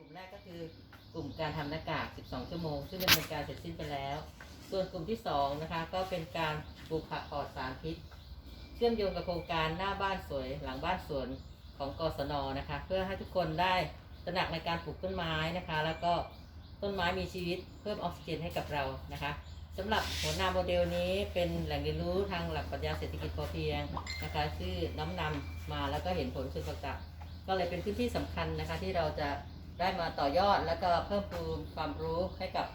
กลุ่มแรกก็คือกลุ่มการทำหน้ากาก 12 ชั่วโมง ซึ่งดำเนินการเสร็จสิ้นไปแล้ว ส่วนกลุ่มที่2นะคะก็เป็นการปลูกผักปลอดสารพิษ เชื่อมโยงกับโครงการหน้าบ้านสวยหลังบ้านสวนของกศนนะคะ เพื่อให้ทุกคนได้ตระหนักในการปลูกต้นไม้นะคะ แล้วก็ต้นไม้มีชีวิตเพิ่มออกซิเจนให้กับเรานะคะสำหรับหัวหน้าโมเดลนี้เป็นแหล่งเรียนรู้ทางหลักปรัชญาเศรษฐกิจพอเพียงนะคะชื่อน้อมนำมาแล้วก็เห็นผลเชิงประจักษ์ก็เลยเป็นพื้นที่สำคัญนะคะที่เราจะ ได้มาต่อยอดแล้วก็เพิ่มพูนความรู้ให้กับ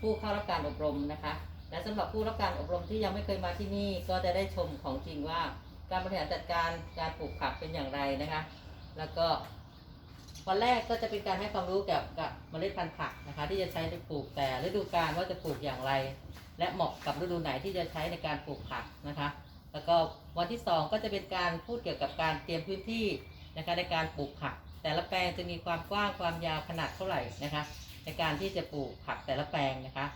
ผู้เข้ารับการอบรมนะคะ และสำหรับผู้รับการอบรมที่ยังไม่เคยมาที่นี่ก็จะได้ชมของจริงว่าการบริหารจัดการการปลูกผักเป็นอย่างไรนะคะ แล้วก็วันแรกก็จะเป็นการให้ความรู้เกี่ยวกับเมล็ดพันธุ์ผักนะคะ ที่จะใช้ในปลูกแต่ฤดูกาลว่าจะปลูกอย่างไร และเหมาะกับฤดูไหนที่จะใช้ในการปลูกผักนะคะ แล้วก็วันที่สองก็จะเป็นการพูดเกี่ยวกับการเตรียมพื้นที่นะคะในการปลูกผัก แต่ละแปลงจะมีความกว้างความยาวขนาดเท่าไหร่นะคะ ในการที่จะปลูกผักแต่ละแปลงนะคะ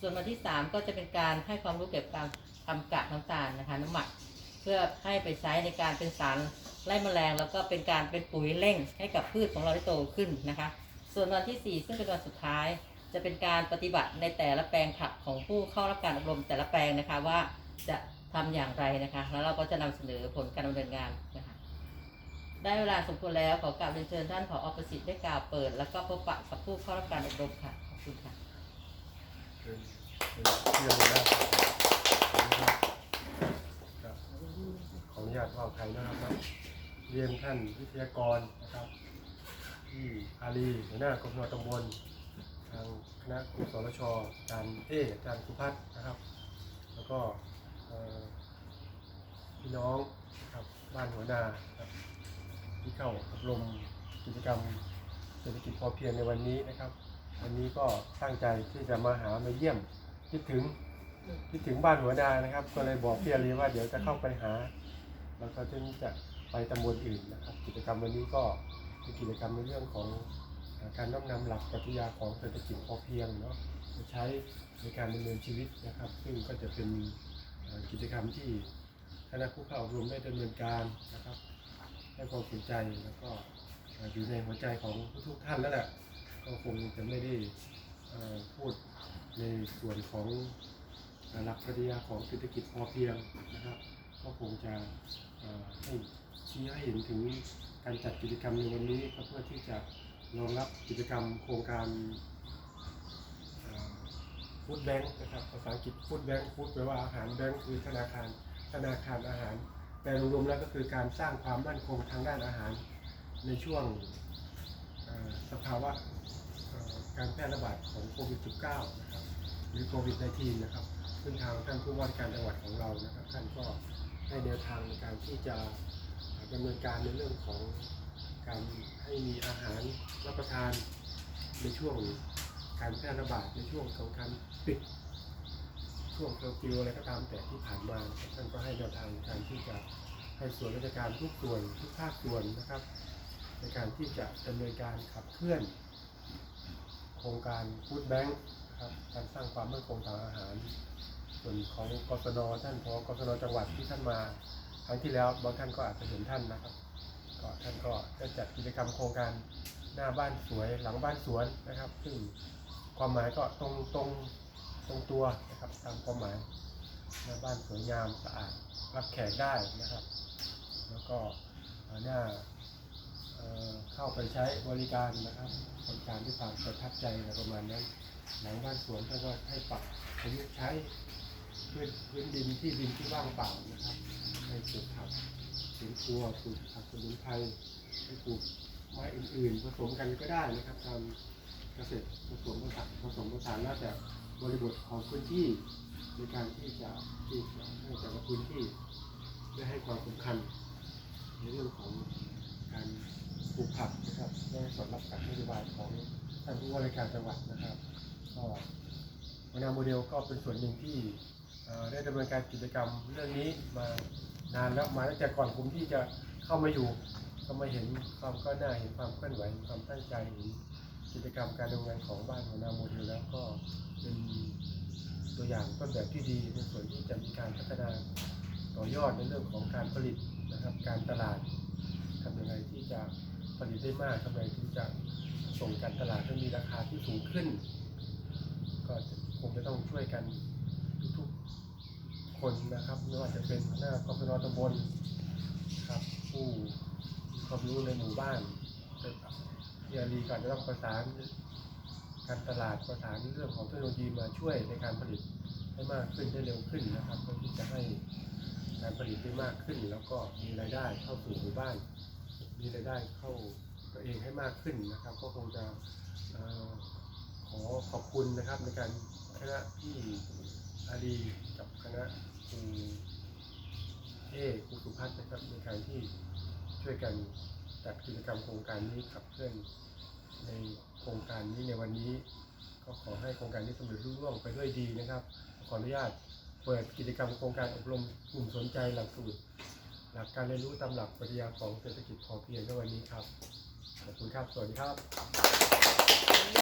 ส่วนวันที่ 3 ก็จะเป็นการให้ความรู้เกี่ยวกับการทำกากน้ำตาลนะคะ น้ำหมักเพื่อให้ไปใช้ในการเป็นสารไล่แมลง แล้วก็เป็นการเป็นปุ๋ยเร่งให้กับพืชของเราได้โตขึ้นนะคะ ส่วนวันที่ 4 ซึ่งเป็นวันสุดท้ายจะเป็นการปฏิบัติในแต่ละแปลงผักของผู้เข้ารับการอบรมแต่ละแปลงนะคะว่าจะทำอย่างไรนะคะ แล้วเราก็จะนำเสนอผลการดำเนินงานนะคะ ได้เวลาสมควรแล้วขอกราบเรียนเชิญท่านผอประสิทธิ์ได้กล่าวเปิด แล้วก็พบปะกับผู้เข้ารับการอบรมค่ะ ขอบคุณค่ะเป็นเป็นเรื่องเลยนะครับครับขออนุญาตว่าไทยนะครับเรียนท่านวิทยากรนะครับ ที่อาลีหัวหน้ากรมตำบลทางคณะครูสรชอาจารย์เออาจารย์สุพัฒน์นะครับ แล้วก็พี่น้องนะครับบ้านหัวนาครับ ที่เข้าอบรมกิจกรรมเศรษฐกิจพอเพียงในวันนี้นะครับ วันนี้ก็ตั้งใจที่จะมาหามาเยี่ยมคิดถึงคิดถึงบ้านหัวนานะครับ ก็เลยบอกพี่อารีว่าเดี๋ยวจะเข้าไปหา แล้วก็ถึงจะไปตำบลอื่นนะครับ กิจกรรมวันนี้ก็เป็นกิจกรรมในเรื่องของการน้อมนำหลักปรัชญาของเศรษฐกิจพอเพียงเนาะมาใช้ในการดำเนินชีวิตนะครับ ซึ่งก็จะเป็นกิจกรรมที่คณะผู้เข้าอบรมได้ดำเนินการนะครับ ให้ความสนใจแล้วก็อยู่ในหัวใจของทุกท่านแล้วแหละก็คงจะไม่ได้พูดในส่วนของหลักปรัชญาของเศรษฐกิจพอเพียงนะครับ ก็คงจะให้ชี้ให้เห็นถึงการจัดกิจกรรมในวันนี้ก็เพื่อที่จะรองรับกิจกรรมโครงการฟู้ดแบงค์นะครับภาษาอังกฤษฟู้ดแบงค์ฟู้ดแปลว่าอาหารแบงค์คือธนาคารธนาคารอาหาร แต่รวมๆแล้วก็คือการสร้างความมั่นคงทางด้านอาหารในช่วงสภาวะการแพร่ระบาดของโควิด -19 นะครับหรือโควิด -19 นะครับ ซึ่งทางท่านผู้ว่าการจังหวัดของเรานะครับ ท่านก็ให้แนวทางในการที่จะดำเนินการในเรื่องของการให้มีอาหารรับประทานในช่วงการแพร่ระบาดในช่วงของการปิด ช่วงเคอร์ฟิวอะไรก็ตามแต่ที่ผ่านมาท่านก็ให้แนวทางในการที่จะให้ส่วนราชการทุกส่วนทุกภาคส่วนนะครับ ในการที่จะดำเนินการขับเคลื่อน โครงการฟู้ดแบงค์ครับการสร้างความมั่นคงทางอาหาร ส่วนของกศนท่านพอกศนจังหวัดที่ท่านมาครั้งที่แล้วบางท่านก็อาจจะเห็นท่านนะครับก็ท่านก็ได้จัดกิจกรรมโครงการหน้าบ้านสวยหลังบ้านสวนนะครับ ซึ่งความหมายก็ตรงตรง รงตัวนะครับตามความหมายหน้าบ้านสวยงามสะอาดรับแขกได้นะครับ แล้วก็หน้าเอ่อเข้าไปใช้บริการนะครับบริการด้วยความประทับใจอะไรประมาณนั้นหลังบ้านสวนท่านก็ให้ปรับประยุกต์ใช้พื้นพื้นดินที่ดินที่ว่างเปล่านะครับให้ปลูกผักสวนครัวปลูกผักสมุนไพรให้ปลูกไม้อื่นๆ ผสมกันก็ได้นะครับทำเกษตรผสมผสานผสมผสานแล้วแต่ บริบทของพื้นที่ในการที่จะที่จะให้แต่ละพื้นที่ได้ให้ความสำคัญ ในเรื่องของการปลูกผักนะครับได้สอดรับกับนโยบายของท่านผู้ว่าราชการจังหวัดนะครับก็วนาโมเดลก็เป็นส่วนหนึ่งที่ได้ดำเนินการกิจกรรมเรื่องนี้มานานแล้วมาตั้งแต่ก่อนผมที่จะเข้ามาอยู่ก็มาเห็นความก้าวหน้าเห็นความเคลื่อนไหวความตั้งใจ กิจกรรมการดำเนินงานของบ้านหัวหนาโมเดลแล้วก็เป็นตัวอย่างต้นแบบที่ดีในส่วนที่จะมีการพัฒนาต่อยอดในเรื่องของการผลิตนะครับการตลาดทำยังไงที่จะผลิตได้มากทำยังไงที่จะส่งการตลาดให้มีราคาที่สูงขึ้น ก็คงจะต้องช่วยกันทุกๆคนนะครับไม่ว่าจะเป็นหัวหน้ากฟนตำบลครับผู้ความรู้ในหมู่บ้าน ที่อารีก่อนจะต้องประสานการตลาดประสานเรื่องของเทคโนโลยีมาช่วยในการผลิตให้มากขึ้นได้เร็วขึ้นนะครับเพื่อที่จะให้การผลิตได้มากขึ้น แล้วก็มีรายได้เข้าสู่หมู่บ้าน มีรายได้เข้าตัวเองให้มากขึ้นนะครับ ก็คงจะขอขอบคุณนะครับในการคณะที่อารีกับคณะครูเอครูสุพัฒน์นะครับในการที่ช่วยกัน จัดกิจกรรมโครงการนี้ขับเคลื่อนในโครงการนี้ในวันนี้ ก็ขอให้โครงการนี้สำเร็จรุ่งเร่วงไปด้วยดีนะครับ ขออนุญาตเปิดกิจกรรมโครงการอบรมกลุ่มสนใจหลักสูตรหลักการเรียนรู้ตามหลักปรัชญาของเศรษฐกิจพอเพียงในวันนี้ครับ ขอบคุณครับ สวัสดีครับ